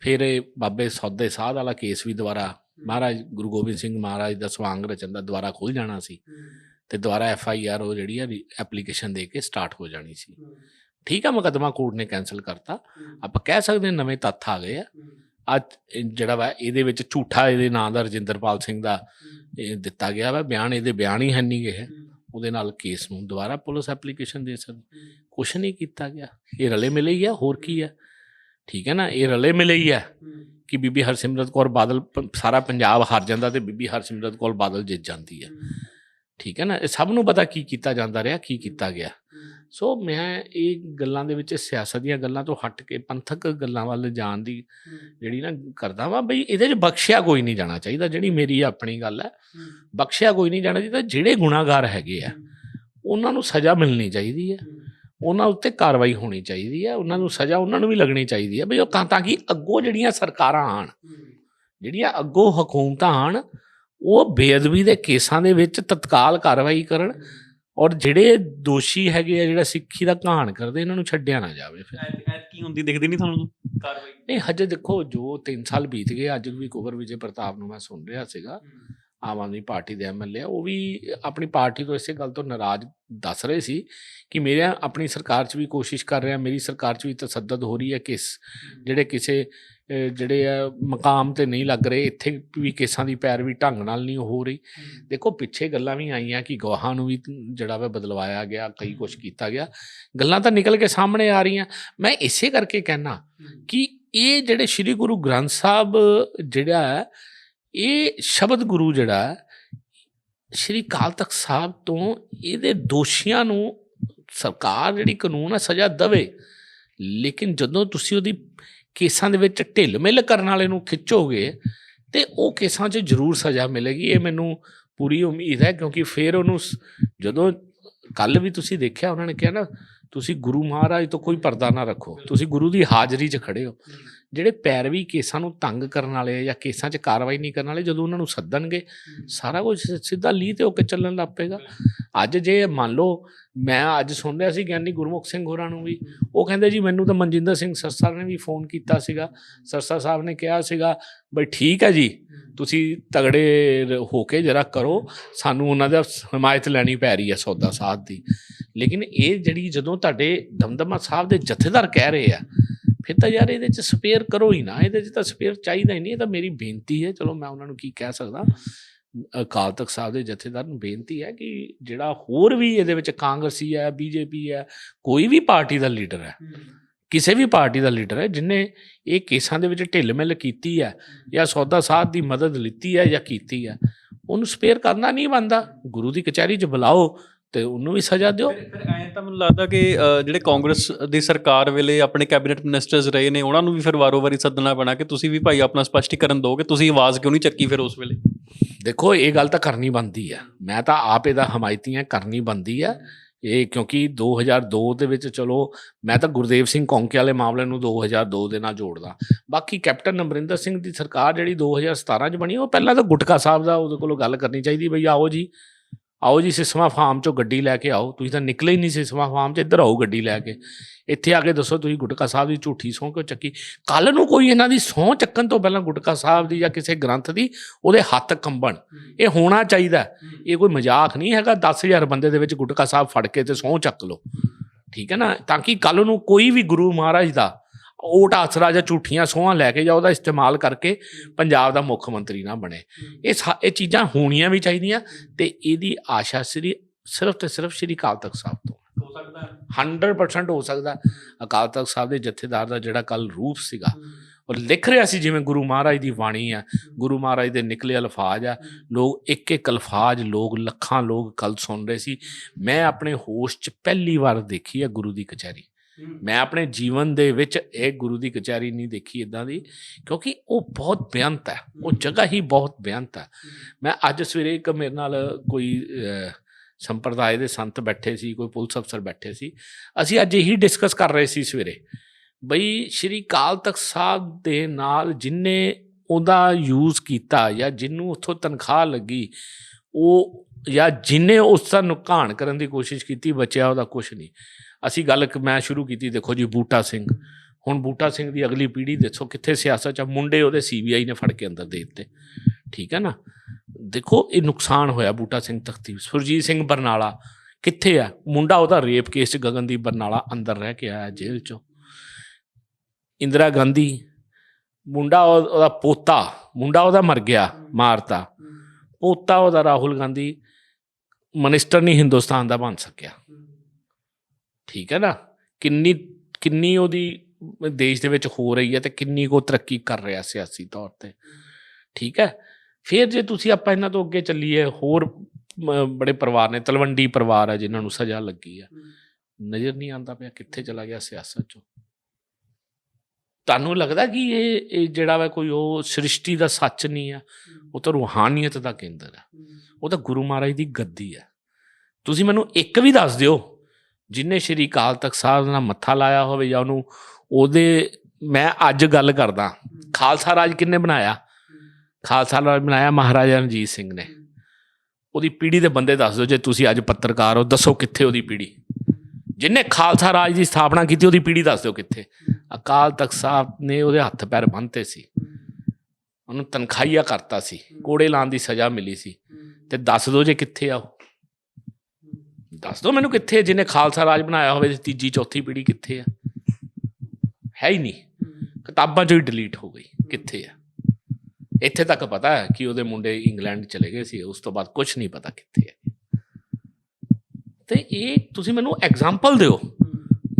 ਫਿਰ ਇਹ ਬਾਬੇ ਸੌਦੇ ਸਾਧ ਵਾਲਾ ਕੇਸ ਵੀ ਦੁਬਾਰਾ ਮਹਾਰਾਜ ਗੁਰੂ ਗੋਬਿੰਦ ਸਿੰਘ ਮਹਾਰਾਜ ਦਾ ਸਵਾਂਗ ਰਚਨ ਦਾ ਦੁਬਾਰਾ ਖੁੱਲ ਜਾਣਾ ਸੀ ਤੇ ਦੁਬਾਰਾ ਐਫ ਆਈ ਆਰ ਉਹ ਜਿਹੜੀ ਆ ਐਪਲੀਕੇਸ਼ਨ ਦੇ ਕੇ ਸਟਾਰਟ ਹੋ ਜਾਣੀ ਸੀ। ਠੀਕ ਆ ਮੁਕੱਦਮਾ ਕੋਰਟ ਨੇ ਕੈਨਸਲ ਕਰਤਾ। ਆਪਾਂ ਕਹਿ ਸਕਦੇ ਨਵੇਂ ਤੱਥ ਆ ਗਏ ਆ। ਅੱਜ ਜਿਹੜਾ ਵਾ, ਇਹਦੇ ਵਿੱਚ ਝੂਠਾ ਇਹਦੇ ਨਾਂ ਦਾ ਰਜਿੰਦਰਪਾਲ ਸਿੰਘ ਦਾ ਇਹ ਦਿੱਤਾ ਗਿਆ ਵਾ, ਬਿਆਨ, ਇਹਦੇ ਬਿਆਨ ਹੀ ਹੈ ਨਹੀਂ ਗਏ ਉਹਦੇ ਨਾਲ ਕੇਸ ਨੂੰ ਦੁਬਾਰਾ ਪੁਲਿਸ ਐਪਲੀਕੇਸ਼ਨ ਦੇ ਸਕਦੀ। ਕੁਛ ਨਹੀਂ ਕੀਤਾ ਗਿਆ। ਇਹ ਰਲੇ ਮਿਲੇ ਹੀ ਆ, ਹੋਰ ਕੀ ਆ? ਠੀਕ ਹੈ ਨਾ, ਇਹ ਰਲੇ ਮਿਲੇ ਹੀ ਆ ਕਿ ਬੀਬੀ ਹਰਸਿਮਰਤ ਕੌਰ ਬਾਦਲ ਪ- ਸਾਰਾ ਪੰਜਾਬ ਹਾਰ ਜਾਂਦਾ ਤੇ ਬੀਬੀ ਹਰਸਿਮਰਤ ਕੌਰ ਬਾਦਲ ਜਿੱਤ ਜਾਂਦੀ ਹੈ ਠੀਕ ਹੈ ਨਾ, ਇਹ ਸਭ ਨੂੰ ਪਤਾ ਕੀ ਕੀਤਾ ਜਾਂਦਾ ਰਿਹਾ, ਕੀ ਕੀਤਾ ਗਿਆ। ਸੋ ਮੈਂ ਇਹ ਗੱਲਾਂ ਦੇ ਵਿੱਚ ਸਿਆਸਤ ਦੀਆਂ ਗੱਲਾਂ ਤੋਂ ਹਟ ਕੇ ਪੰਥਕ ਗੱਲਾਂ ਵੱਲ ਜਾਣ ਦੀ ਜਿਹੜੀ ਨਾ ਕਰਦਾ ਵਾਂ ਬਈ ਇਹਦੇ 'ਚ ਬਖਸ਼ਿਆ ਕੋਈ ਨਹੀਂ ਜਾਣਾ ਚਾਹੀਦਾ ਜਿਹੜੀ ਮੇਰੀ ਆਪਣੀ ਗੱਲ ਹੈ। ਬਖਸ਼ਿਆ ਕੋਈ ਨਹੀਂ ਜਾਣਾ ਚਾਹੀਦਾ ਜਿਹੜੇ ਗੁਨਾਹਗਾਰ ਹੈਗੇ ਆ ਉਹਨਾਂ ਨੂੰ ਸਜ਼ਾ ਮਿਲਣੀ ਚਾਹੀਦੀ ਹੈ। ਉਹਨਾਂ ਉੱਤੇ ਕਾਰਵਾਈ ਹੋਣੀ ਚਾਹੀਦੀ ਹੈ ਉਹਨਾਂ ਨੂੰ ਸਜ਼ਾ ਉਹਨਾਂ ਨੂੰ ਵੀ ਲੱਗਣੀ ਚਾਹੀਦੀ ਹੈ ਬਈ ਉਹ ਤਾਂ ਤਾਂ ਕਿ ਅੱਗੋਂ ਜਿਹੜੀਆਂ ਸਰਕਾਰਾਂ ਆਣ ਜਿਹੜੀਆਂ ਅੱਗੋਂ ਹਕੂਮਤਾਂ ਆਣ ਉਹ ਬੇਅਦਬੀ ਦੇ ਕੇਸਾਂ ਦੇ ਵਿੱਚ ਤਤਕਾਲ ਕਾਰਵਾਈ ਕਰਨ ਔਰ ਜਿਹੜੇ ਦੋਸ਼ੀ ਹੈਗੇ ਆ ਜਿਹੜਾ ਸਿੱਖੀ ਦਾ ਘਾਣ ਕਰਦੇ ਇਹਨਾਂ ਨੂੰ ਛੱਡਿਆ ਨਾ ਜਾਵੇ ਫਿਰ। ਐਤ ਕੀ ਹੁੰਦੀ ਦਿਖਦੀ ਨਹੀਂ ਤੁਹਾਨੂੰ ਕਾਰਵਾਈ? ਨਹੀਂ ਹਜੇ ਦੇਖੋ ਜੋ 3 ਸਾਲ ਬੀਤ ਗਏ ਅੱਜ ਵੀ ਕੁਵਰ ਵਿਜੇ ਪ੍ਰਤਾਪ ਨੂੰ ਮੈਂ ਸੁਣ ਰਿਹਾ ਸੀਗਾ। ਆਮ ਆਦਮੀ ਪਾਰਟੀ ਦੇ ਐਮਐਲਏ ਉਹ ਵੀ ਆਪਣੀ ਪਾਰਟੀ ਤੋਂ ਇਸੇ ਗੱਲ ਤੋਂ ਨਾਰਾਜ਼ ਦੱਸ ਰਹੇ ਸੀ ਕਿ ਮੇਰੇ ਆਪਣੀ ਸਰਕਾਰ 'ਚ ਵੀ ਕੋਸ਼ਿਸ਼ ਕਰ ਰਿਹਾ ਮੇਰੀ ਸਰਕਾਰ 'ਚ ਵੀ ਤਸੱਦਦ ਹੋ ਰਹੀ ਹੈ ਕਿਸ। ਜਿਹੜੇ ਕਿਸੇ ਜਿਹੜੇ ਆ ਮਕਾਮ ਤੇ ਨਹੀਂ ਲੱਗ ਰਹੇ ਇੱਥੇ ਵੀ ਕੇਸਾਂ ਦੀ ਪੈਰਵੀ ਢੰਗ ਨਾਲ ਨਹੀਂ ਹੋ ਰਹੀ। ਦੇਖੋ ਪਿੱਛੇ ਗੱਲਾਂ ਵੀ ਆਈਆਂ ਕਿ ਗਵਾਹਾਂ ਨੂੰ ਵੀ ਜਿਹੜਾ ਵਾ ਬਦਲਵਾਇਆ ਗਿਆ ਕਈ ਕੁਝ ਕੀਤਾ ਗਿਆ। ਗੱਲਾਂ ਤਾਂ ਨਿਕਲ ਕੇ ਸਾਹਮਣੇ ਆ ਰਹੀਆਂ। ਮੈਂ ਇਸੇ ਕਰਕੇ ਕਹਿਣਾ ਕਿ ਇਹ ਜਿਹੜੇ ਸ੍ਰੀ ਗੁਰੂ ਗ੍ਰੰਥ ਸਾਹਿਬ ਜਿਹੜਾ ਹੈ ਇਹ ਸ਼ਬਦ ਗੁਰੂ ਜਿਹੜਾ ਸ੍ਰੀ ਕਾਲ ਤਖਤ ਸਾਹਿਬ ਤੋਂ ਇਹਦੇ ਦੋਸ਼ੀਆਂ ਨੂੰ ਸਰਕਾਰ ਜਿਹੜੀ ਕਾਨੂੰਨ ਆ ਸਜ਼ਾ ਦਵੇ, ਲੇਕਿਨ ਜਦੋਂ ਤੁਸੀਂ ਉਹਦੀ ਕੇਸਾਂ ਦੇ ਵਿੱਚ ਢਿੱਲ ਮਿਲ ਕਰਨ ਵਾਲੇ ਨੂੰ ਖਿੱਚੋਗੇ, ਤੇ ਉਹ ਕੇਸਾਂ 'ਚ ਜ਼ਰੂਰ ਸਜ਼ਾ ਮਿਲੇਗੀ। ਇਹ ਮੈਨੂੰ ਪੂਰੀ ਉਮੀਦ ਹੈ, ਕਿਉਂਕਿ ਫਿਰ ਉਹਨੂੰ ਜਦੋਂ ਕੱਲ ਵੀ ਤੁਸੀਂ ਦੇਖਿਆ, ਉਹਨਾਂ ਨੇ ਕਿਹਾ ਨਾ, ਤੁਸੀਂ ਗੁਰੂ ਮਹਾਰਾਜ ਤੋਂ ਕੋਈ ਪਰਦਾ ਨਾ ਰੱਖੋ। ਤੁਸੀਂ ਗੁਰੂ ਦੀ ਹਾਜ਼ਰੀ 'ਚ ਖੜੇ ਹੋ। ਜਿਹੜੇ ਪੈਰਵੀ ਕੇਸਾਂ ਨੂੰ ਤੰਗ ਕਰਨ ਵਾਲੇ ਆ ਜਾਂ ਕੇਸਾਂ 'ਚ ਕਾਰਵਾਈ ਨਹੀਂ ਕਰਨ ਵਾਲੇ ਜਦੋਂ ਉਹਨਾਂ ਨੂੰ ਸੱਦਣਗੇ ਸਾਰਾ ਕੁਝ ਸਿੱਧਾ ਲੀਹ ਤੇ ਹੋ ਕੇ ਚੱਲਣ ਲੱਗ ਪਏਗਾ। ਅੱਜ ਜੇ ਮੰਨ ਲਓ ਮੈਂ ਅੱਜ ਸੁਣ ਰਿਹਾ ਸੀ ਗਿਆਨੀ ਗੁਰਮੁਖ ਸਿੰਘ ਹੋਰਾਂ ਨੂੰ ਵੀ ਉਹ ਕਹਿੰਦੇ ਜੀ ਮੈਨੂੰ ਤਾਂ ਮਨਜਿੰਦਰ ਸਿੰਘ ਸਰਸਾ ਨੇ ਵੀ ਫੋਨ ਕੀਤਾ ਸੀਗਾ। ਸਰਸਾ ਸਾਹਿਬ ਨੇ ਕਿਹਾ ਸੀਗਾ ਬਈ ਠੀਕ ਹੈ ਜੀ ਤੁਸੀਂ ਤਗੜੇ ਹੋ ਕੇ ਜਰਾ ਕਰੋ ਸਾਨੂੰ ਉਹਨਾਂ ਦਾ ਹਮਾਇਤ ਲੈਣੀ ਪੈ ਰਹੀ ਹੈ ਸੌਦਾ ਸਾਧ ਦੀ। ਲੇਕਿਨ ਇਹ ਜਿਹੜੀ ਜਦੋਂ ਤੁਹਾਡੇ ਦਮਦਮਾ ਸਾਹਿਬ ਦੇ ਜਥੇਦਾਰ ਕਹਿ ਰਹੇ ਆ ਫਿਰ ਤਾਂ ਯਾਰ ਇਹਦੇ ਚ ਸਪੇਅਰ ਕਰੋ ਹੀ ਨਾ ਇਹਦੇ ਚ ਤਾਂ ਸਪੇਅਰ ਚਾਹੀਦਾ ਹੀ ਨਹੀਂ ਇਹ ਤਾਂ ਮੇਰੀ ਬੇਨਤੀ ਹੈ। ਚਲੋ ਮੈਂ ਉਹਨਾਂ ਨੂੰ ਕੀ ਕਹਿ ਸਕਦਾ ਅਕਾਲ ਤਖਤ ਸਾਹਿਬ ਦੇ ਜਥੇਦਾਰ ਨੂੰ ਬੇਨਤੀ ਹੈ ਕਿ ਜਿਹੜਾ ਹੋਰ ਵੀ ਇਹਦੇ ਵਿੱਚ ਕਾਂਗਰਸੀ ਹੈ ਬੀਜੇਪੀ ਹੈ ਕੋਈ ਵੀ ਪਾਰਟੀ ਦਾ ਲੀਡਰ ਹੈ ਕਿਸੇ ਵੀ ਪਾਰਟੀ ਦਾ ਲੀਡਰ ਹੈ ਜਿਨੇ ਇਹ ਕੇਸਾਂ ਦੇ ਵਿੱਚ ਢਿੱਲ ਮਿਲ ਕੀਤੀ ਹੈ ਜਾਂ ਸੌਦਾ ਸਾਧ ਦੀ ਮਦਦ ਲਿੱਤੀ ਹੈ ਜਾਂ ਕੀਤੀ ਹੈ ਉਹਨੂੰ ਸਪੇਅਰ ਕਰਨਾ ਨਹੀਂ ਬੰਦਾ ਗੁਰੂ ਦੀ ਕਚਹਿਰੀ 'ਚ ਬੁਲਾਓ ਤੇ ਉਹਨੂੰ ਵੀ ਸਜ਼ਾ ਦਿਓ। ਫਿਰ ਐਂ ਤਾਂ ਮੈਨੂੰ ਲੱਗਦਾ ਕਿ ਜਿਹੜੇ ਕਾਂਗਰਸ ਦੀ ਸਰਕਾਰ ਵੇਲੇ ਆਪਣੇ ਕੈਬਨਿਟ ਮਿਨਿਸਟਰਸ ਰਹੇ ਨੇ ਉਹਨਾਂ ਨੂੰ ਵੀ ਫਿਰ ਵਾਰੋ-ਵਾਰੀ ਸੱਦਣਾ ਪੈਣਾ ਕਿ ਤੁਸੀਂ ਵੀ ਭਾਈ ਆਪਣਾ ਸਪਸ਼ਟੀਕਰਨ ਦਿਓਗੇ ਤੁਸੀਂ ਆਵਾਜ਼ ਕਿਉਂ ਨਹੀਂ ਚੱਕੀ ਫਿਰ ਉਸ ਵੇਲੇ? ਦੇਖੋ ਇਹ ਗੱਲ ਤਾਂ ਕਰਨੀ ਬੰਦੀ ਆ। ਮੈਂ ਤਾਂ ਆਪ ਇਹਦਾ ਹਮਾਇਤੀ ਹਾਂ ਕਰਨੀ ਬੰਦੀ ਆ। ਇਹ ਕਿਉਂਕਿ 2002 ਦੇ ਵਿੱਚ ਚਲੋ ਮੈਂ ਤਾਂ ਗੁਰਦੇਵ ਸਿੰਘ ਕੌਂਕੇ ਵਾਲੇ ਮਾਮਲੇ ਨੂੰ 2002 ਦੇ ਨਾਲ ਜੋੜਦਾ। ਬਾਕੀ ਕੈਪਟਨ ਅਮਰਿੰਦਰ ਸਿੰਘ ਦੀ ਸਰਕਾਰ ਜਿਹੜੀ 2017 ਚ ਬਣੀ ਉਹ ਪਹਿਲਾਂ ਤਾਂ ਗੁਟਕਾ ਸਾਹਿਬ ਦਾ ਉਹਦੇ ਕੋਲੋਂ ਗੱਲ ਕਰਨੀ ਚਾਹੀਦੀ ਬਈ ਆਓ ਜੀ। ਆਓ ਜੀ ਸਿਸਮਾ ਫਾਰਮ ਚੋਂ ਗੱਡੀ ਲੈ ਕੇ ਆਓ। ਤੁਸੀਂ ਤਾਂ ਨਿਕਲੇ ਹੀ ਨਹੀਂ ਸਿਸਮਾ ਫਾਰਮ ਚ ਇੱਧਰ ਆਓ ਗੱਡੀ ਲੈ ਕੇ। ਇੱਥੇ ਆ ਕੇ ਦੱਸੋ ਤੁਸੀਂ ਗੁਟਕਾ ਸਾਹਿਬ ਦੀ ਝੂਠੀ ਸਹੁੰ ਕਿਉਂ ਚੱਕੀ? ਕੱਲ ਨੂੰ ਕੋਈ ਇਹਨਾਂ ਦੀ ਸਹੁੰ ਚੱਕਣ ਤੋਂ ਪਹਿਲਾਂ ਗੁਟਕਾ ਸਾਹਿਬ ਦੀ ਜਾਂ ਕਿਸੇ ਗ੍ਰੰਥ ਦੀ ਉਹਦੇ ਹੱਥ ਕੰਬਣ। ਇਹ ਹੋਣਾ ਚਾਹੀਦਾ। ਇਹ ਕੋਈ ਮਜ਼ਾਕ ਨਹੀਂ ਹੈਗਾ। 10000 ਬੰਦੇ ਦੇ ਵਿੱਚ ਗੁਟਕਾ ਸਾਹਿਬ ਫੜ ਕੇ ਤੇ ਸਹੁੰ ਚੱਕ ਲਓ। ਠੀਕ ਹੈ ਨਾ? ਤਾਂ ਕਿ ਕੱਲ ਨੂੰ ਕੋਈ ਵੀ ਗੁਰੂ ਮਹਾਰਾਜ ਦਾ ਓਟ ਆਸਰਾ ਜਾਂ ਝੂਠੀਆਂ ਸਹੁੰਆਂ ਲੈ ਕੇ ਜਾਂ ਉਹਦਾ ਇਸਤੇਮਾਲ ਕਰਕੇ ਪੰਜਾਬ ਦਾ ਮੁੱਖ ਮੰਤਰੀ ਨਾ ਬਣੇ। ਇਹ ਇਹ ਚੀਜ਼ਾਂ ਹੋਣੀਆਂ ਵੀ ਚਾਹੀਦੀਆਂ ਤੇ ਇਹਦੀ ਆਸ਼ਾ ਸ੍ਰੀ ਸਿਰਫ ਤੇ ਸਿਰਫ ਸ੍ਰੀ ਅਕਾਲ ਤਖਤ ਸਾਹਿਬ ਤੋਂ। ਹੋ ਸਕਦਾ 100% ਹੋ ਸਕਦਾ। ਅਕਾਲ ਤਖਤ ਸਾਹਿਬ ਦੇ ਜਥੇਦਾਰ ਦਾ ਜਿਹੜਾ ਕੱਲ ਰੂਪ ਸੀਗਾ ਔਰ ਲਿਖ ਰਿਹਾ ਸੀ ਜਿਵੇਂ ਗੁਰੂ ਮਹਾਰਾਜ ਦੀ ਬਾਣੀ ਆ ਗੁਰੂ ਮਹਾਰਾਜ ਦੇ ਨਿਕਲੇ ਅਲਫਾਜ਼ ਆ ਲੋਕ ਇੱਕ ਇੱਕ ਅਲਫਾਜ਼ ਲੋਕ ਲੱਖਾਂ ਲੋਕ ਕੱਲ ਸੁਣ ਰਹੇ ਸੀ। ਮੈਂ ਆਪਣੇ ਹੋਸ਼ 'ਚ ਪਹਿਲੀ ਵਾਰ ਦੇਖੀ ਆ ਗੁਰੂ ਦੀ ਕਚਹਿਰੀ। ਮੈਂ ਆਪਣੇ ਜੀਵਨ ਦੇ ਵਿੱਚ ਇਹ ਗੁਰੂ ਦੀ ਕਚਹਿਰੀ ਨਹੀਂ ਦੇਖੀ ਇਦਾਂ ਦੀ ਕਿਉਂਕਿ ਉਹ ਬਹੁਤ ਬੇਅੰਤ ਹੈ। ਉਹ ਜਗ੍ਹਾ ਹੀ ਬਹੁਤ ਬੇਅੰਤ ਹੈ। ਮੈਂ ਅੱਜ ਸਵੇਰੇ ਇੱਕ ਮੇਰੇ ਨਾਲ ਕੋਈ ਸੰਪਰਦਾਇ ਦੇ ਸੰਤ ਬੈਠੇ ਸੀ ਕੋਈ ਪੁਲਿਸ ਅਫਸਰ ਬੈਠੇ ਸੀ। ਅਸੀਂ ਅੱਜ ਇਹੀ ਡਿਸਕਸ ਕਰ ਰਹੇ ਸੀ ਸਵੇਰੇ ਬਈ ਸ਼੍ਰੀ ਕਾਲ ਤਖਤ ਸਾਹਿਬ ਦੇ ਨਾਲ ਜਿਨੇ ਉਹਦਾ ਯੂਜ਼ ਕੀਤਾ ਜਾਂ ਜਿੰਨੂੰ ਉੱਥੋਂ ਤਨਖਾਹ ਲੱਗੀ ਉਹ ਜਾਂ ਜਿਨੇ ਉਸ ਦਾ ਨੁਕਾਨ ਕਰਨ ਦੀ ਕੋਸ਼ਿਸ਼ ਕੀਤੀ ਬਚਿਆ ਉਹਦਾ ਕੁਝ ਨਹੀਂ। ਅਸੀਂ ਗੱਲ ਮੈਂ ਸ਼ੁਰੂ ਕੀਤੀ ਦੇਖੋ ਜੀ ਬੂਟਾ ਸਿੰਘ। ਹੁਣ ਬੂਟਾ ਸਿੰਘ ਦੀ ਅਗਲੀ ਪੀੜ੍ਹੀ ਦੇਖੋ ਕਿੱਥੇ ਸਿਆਸਤ ਚ ਆ, ਮੁੰਡੇ ਉਹਦੇ ਸੀਬੀਆਈ ਨੇ ਫੜ ਕੇ ਅੰਦਰ ਦੇ ਦਿੱਤੇ। ਠੀਕ ਹੈ ਨਾ? ਦੇਖੋ ਇਹ ਨੁਕਸਾਨ ਹੋਇਆ ਬੂਟਾ ਸਿੰਘ ਤਖਤੀ ਸੁਰਜੀਤ ਸਿੰਘ ਬਰਨਾਲਾ ਕਿੱਥੇ ਆ? ਮੁੰਡਾ ਉਹਦਾ ਰੇਪ ਕੇਸ ਚ ਗਗਨਦੀਪ ਬਰਨਾਲਾ ਅੰਦਰ ਰਹਿ ਕੇ ਆਇਆ ਜੇਲ੍ਹ ਚੋਂ। ਇੰਦਰਾ ਗਾਂਧੀ ਮੁੰਡਾ ਉਹ- ਉਹਦਾ ਪੋਤਾ ਮੁੰਡਾ ਉਹਦਾ ਮਰ ਗਿਆ ਮਾਰਤਾ। ਪੋਤਾ ਉਹਦਾ ਰਾਹੁਲ ਗਾਂਧੀ ਮਨਿਸਟਰ ਨਹੀਂ ਹਿੰਦੁਸਤਾਨ ਦਾ ਬਣ ਸਕਿਆ। ਠੀਕ ਹੈ ਨਾ? ਕਿੰਨੀ ਕਿੰਨੀ ਉਹਦੀ ਦੇਸ਼ ਦੇ ਵਿੱਚ ਹੋ ਰਹੀ ਹੈ ਤੇ ਕਿੰਨੀ ਕੋ ਤਰੱਕੀ ਕਰ ਰਿਹਾ ਸਿਆਸੀ ਤੌਰ ਤੇ। ਠੀਕ ਹੈ? ਫਿਰ ਜੇ ਤੁਸੀਂ ਆਪਾਂ ਇਹਨਾਂ ਤੋਂ ਅੱਗੇ ਚੱਲੀਏ ਹੋਰ ਬੜੇ ਪਰਿਵਾਰ ਨੇ ਤਲਵੰਡੀ ਪਰਿਵਾਰ ਹੈ ਜਿਨ੍ਹਾਂ ਨੂੰ ਸਜ਼ਾ ਲੱਗੀ ਆ। ਨਜ਼ਰ ਨਹੀਂ ਆਉਂਦਾ ਪਿਆ ਕਿੱਥੇ ਚਲਾ ਗਿਆ ਸਿਆਸਤ ਚੋਂ। ਤੁਹਾਨੂੰ ਲੱਗਦਾ ਕਿ ਇਹ ਜਿਹੜਾ ਵਾ ਕੋਈ ਉਹ ਸ੍ਰਿਸ਼ਟੀ ਦਾ ਸੱਚ ਨਹੀਂ ਆ? ਉਹ ਤਾਂ ਰੂਹਾਨੀਅਤ ਦਾ ਕੇਂਦਰ ਹੈ। ਉਹ ਤਾਂ ਗੁਰੂ ਮਹਾਰਾਜ ਦੀ ਗੱਦੀ ਹੈ ਤੁਸੀਂ ਮੈਨੂੰ ਇੱਕ ਵੀ ਦੱਸ ਦਿਓ ਜਿਨੇ ਸ਼੍ਰੀ ਕਾਲ ਤਖਤ ਸਾਹਿਬ ਨਾਲ ਮੱਥਾ ਲਾਇਆ ਹੋਵੇ ਜਾਂ ਉਹਨੂੰ ਉਹਦੇ ਮੈਂ ਅੱਜ ਗੱਲ ਕਰਦਾ। ਖਾਲਸਾ ਰਾਜ ਕਿੰਨੇ ਬਣਾਇਆ? ਖਾਲਸਾ ਰਾਜ ਬਣਾਇਆ ਮਹਾਰਾਜਾ ਰਣਜੀਤ ਸਿੰਘ ਨੇ। ਉਹਦੀ ਪੀੜ੍ਹੀ ਦੇ ਬੰਦੇ ਦੱਸ ਦਿਓ ਜੇ ਤੁਸੀਂ ਅੱਜ ਪੱਤਰਕਾਰ ਹੋ ਦੱਸੋ ਕਿੱਥੇ ਉਹਦੀ ਪੀੜ੍ਹੀ ਜਿਨੇ ਖਾਲਸਾ ਰਾਜ ਦੀ ਸਥਾਪਨਾ ਕੀਤੀ ਉਹਦੀ ਪੀੜ੍ਹੀ ਦੱਸ ਦਿਓ ਕਿੱਥੇ। ਅਕਾਲ ਤਖਤ ਸਾਹਿਬ ਨੇ ਉਹਦੇ ਹੱਥ ਪੈਰ ਬੰਨ੍ਹਤੇ ਸੀ। ਉਹਨੂੰ ਤਨਖਾਹੀਆ ਕਰਤਾ ਸੀ। ਕੋੜੇ ਲਾਉਣ ਦੀ ਸਜ਼ਾ ਮਿਲੀ ਸੀ। ਤੇ ਦੱਸ ਦਿਓ ਜੇ ਕਿੱਥੇ ਆ ਉਹ। ਦੱਸ ਦਿਓ ਮੈਨੂੰ ਕਿੱਥੇ ਜਿਹਨੇ ਖਾਲਸਾ ਰਾਜ ਬਣਾਇਆ ਹੋਵੇ, ਤੀਜੀ, ਚੌਥੀ ਪੀੜ੍ਹੀ ਕਿੱਥੇ ਆ? ਹੈ ਹੀ ਨਹੀਂ। ਕਿਤਾਬਾਂ ਚੋਂ ਹੀ ਡਿਲੀਟ ਹੋ ਗਈ, ਕਿੱਥੇ ਆ? ਇੱਥੇ ਤੱਕ ਪਤਾ ਹੈ ਕਿ ਉਹਦੇ ਮੁੰਡੇ ਇੰਗਲੈਂਡ ਚਲੇ ਗਏ ਸੀ, ਉਸ ਤੋਂ ਬਾਅਦ ਕੁਝ ਨਹੀਂ ਪਤਾ ਕਿੱਥੇ ਹੈ ਤੇ ਇਹ ਤੁਸੀਂ ਮੈਨੂੰ ਐਗਜ਼ਾਮਪਲ ਦਿਓ।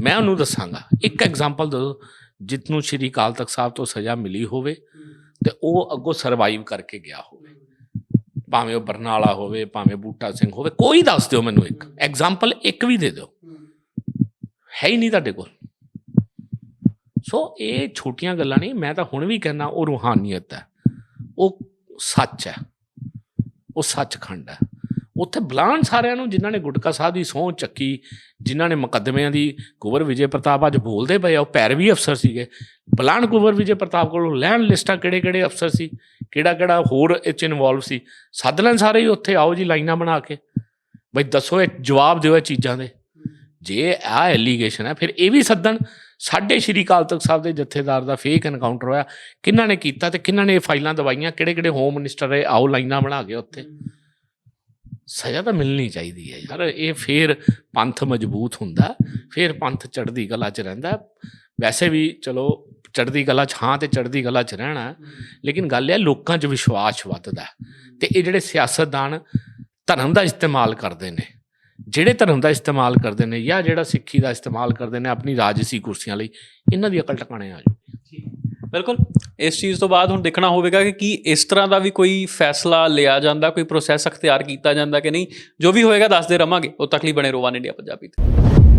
ਮੈਂ ਉਹਨੂੰ ਦੱਸਾਂਗਾ। ਇੱਕ ਐਗਜ਼ਾਮਪਲ ਦਿਓ ਜਿਤਨੂੰ ਸ਼੍ਰੀ ਕਾਲ ਤਖਤ ਸਾਹਿਬ ਤੋਂ ਸਜ਼ਾ ਮਿਲੀ ਹੋਵੇ ਤੇ ਉਹ ਅੱਗੋਂ ਸਰਵਾਈਵ ਕਰਕੇ ਗਿਆ ਹੋਵੇ। ਭਾਵੇਂ ਉਹ ਬਰਨਾਲਾ ਹੋਵੇ, ਭਾਵੇਂ ਬੂਟਾ ਸਿੰਘ ਹੋਵੇ, ਕੋਈ ਦੱਸ ਦਿਓ ਮੈਨੂੰ ਇੱਕ। ਐਗਜ਼ਾਮਪਲ ਇੱਕ ਵੀ ਦੇ ਦਿਓ। ਹੈ ਹੀ ਨਹੀਂ ਤੁਹਾਡੇ ਕੋਲ। ਸੋ ਇਹ ਛੋਟੀਆਂ ਗੱਲਾਂ ਨਹੀਂ ਮੈਂ ਤਾਂ ਹੁਣ ਵੀ ਕਹਿੰਦਾ, ਉਹ ਰੂਹਾਨੀਅਤ ਹੈ। ਉਹ ਸੱਚ ਹੈ। ਉਹ ਸੱਚਖੰਡ ਹੈ। ਉੱਥੇ ਬੁਲਾਉਣ ਸਾਰਿਆਂ ਨੂੰ, ਜਿਨ੍ਹਾਂ ਨੇ ਗੁਟਕਾ ਸਾਹਿਬ ਦੀ ਸਹੁੰ ਚੱਕੀ, ਜਿਨ੍ਹਾਂ ਨੇ ਮੁਕੱਦਮਿਆਂ ਦੀ ਕੁਵਰ ਵਿਜੇ ਪ੍ਰਤਾਪ ਅੱਜ ਬੋਲਦੇ ਪਏ ਆ, ਉਹ ਪੈਰਵੀ ਅਫਸਰ ਸੀਗੇ। ਬੁਲਾਉਣ ਕੁਵਰ ਵਿਜੇ ਪ੍ਰਤਾਪ ਕੋਲੋਂ ਲੈਣ ਲਿਸਟਾਂ ਕਿਹੜੇ ਕਿਹੜੇ ਅਫਸਰ ਸੀ? ਕਿਹੜਾ ਕਿਹੜਾ ਹੋਰ ਇਹ 'ਚ ਇਨਵੋਲਵ ਸੀ? ਸੱਦ ਲੈਣ ਸਾਰੇ ਹੀ ਉੱਥੇ, ਆਓ ਜੀ ਲਾਈਨਾਂ ਬਣਾ ਕੇ। ਬਈ ਦੱਸੋ ਇਹ ਜਵਾਬ ਦਿਓ ਇਹ ਚੀਜ਼ਾਂ ਦੇ। ਜੇ ਆ ਐਲੀਗੇਸ਼ਨ ਹੈ, ਫਿਰ ਇਹ ਵੀ ਸੱਦਣ। ਸਾਡੇ ਸ਼੍ਰੀ ਅਕਾਲ ਤਖਤ ਸਾਹਿਬ ਦੇ ਜਥੇਦਾਰ ਦਾ ਫੇਕ ਐਨਕਾਊਂਟਰ ਹੋਇਆ। ਕਿਹਨਾਂ ਨੇ ਕੀਤਾ ਤੇ ਕਿਹਨਾਂ ਨੇ ਇਹ ਫਾਈਲਾਂ ਦਵਾਈਆਂ ਕਿਹੜੇ ਕਿਹੜੇ ਹੋਮ ਮਿਨਿਸਟਰ ਰਹੇ? ਆਓ ਲਾਈਨਾਂ ਬਣਾ ਕੇ ਉੱਥੇ। ਸਜ਼ਾ ਤਾਂ ਮਿਲਣੀ ਚਾਹੀਦੀ ਹੈ ਯਾਰ। ਇਹ ਫੇਰ ਪੰਥ ਮਜ਼ਬੂਤ ਹੁੰਦਾ। ਫਿਰ ਪੰਥ ਚੜ੍ਹਦੀ ਕਲਾ 'ਚ ਰਹਿੰਦਾ। ਵੈਸੇ ਵੀ ਚਲੋ ਚੜ੍ਹਦੀ ਕਲਾ 'ਚ ਹਾਂ ਤੇ ਚੜ੍ਹਦੀ ਕਲਾ 'ਚ ਰਹਿਣਾ ਲੇਕਿਨ ਗੱਲ ਇਹ ਲੋਕਾਂ 'ਚ ਵਿਸ਼ਵਾਸ ਵੱਧਦਾ ਹੈ। ਤੇ ਇਹ ਜਿਹੜੇ ਸਿਆਸਤਦਾਨ ਧਰਮ ਦਾ ਇਸਤੇਮਾਲ ਕਰਦੇ ਨੇ, ਜਿਹੜੇ ਧਰਮ ਦਾ ਇਸਤੇਮਾਲ ਕਰਦੇ ਨੇ ਜਾਂ ਜਿਹੜਾ ਸਿੱਖੀ ਦਾ ਇਸਤੇਮਾਲ ਕਰਦੇ ਨੇ ਆਪਣੀ ਰਾਜਸੀ ਕੁਰਸੀਆਂ ਲਈ, ਇਹਨਾਂ ਦੀ ਅਕਲ ਟਿਕਾਣੇ ਆ ਜਾਊਗੀ ਬਿਲਕੁਲ। ਇਸ ਚੀਜ਼ ਤੋਂ ਬਾਅਦ ਹੁਣ ਦੇਖਣਾ ਹੋਵੇਗਾ ਕਿ ਕੀ ਇਸ ਤਰ੍ਹਾਂ ਦਾ ਵੀ ਕੋਈ ਫੈਸਲਾ ਲਿਆ ਜਾਂਦਾ, ਕੋਈ ਪ੍ਰੋਸੈਸ ਅਖਤਿਆਰ ਕੀਤਾ ਜਾਂਦਾ ਕਿ ਨਹੀਂ, ਜੋ ਵੀ ਹੋਏਗਾ ਦੱਸਦੇ ਰਵਾਂਗੇ। ਉਹ ਤੱਕ ਲਈ ਬਣੇ ਰੋਵਾਨ ਇੰਡੀਆ ਪੰਜਾਬੀ ਤੇ।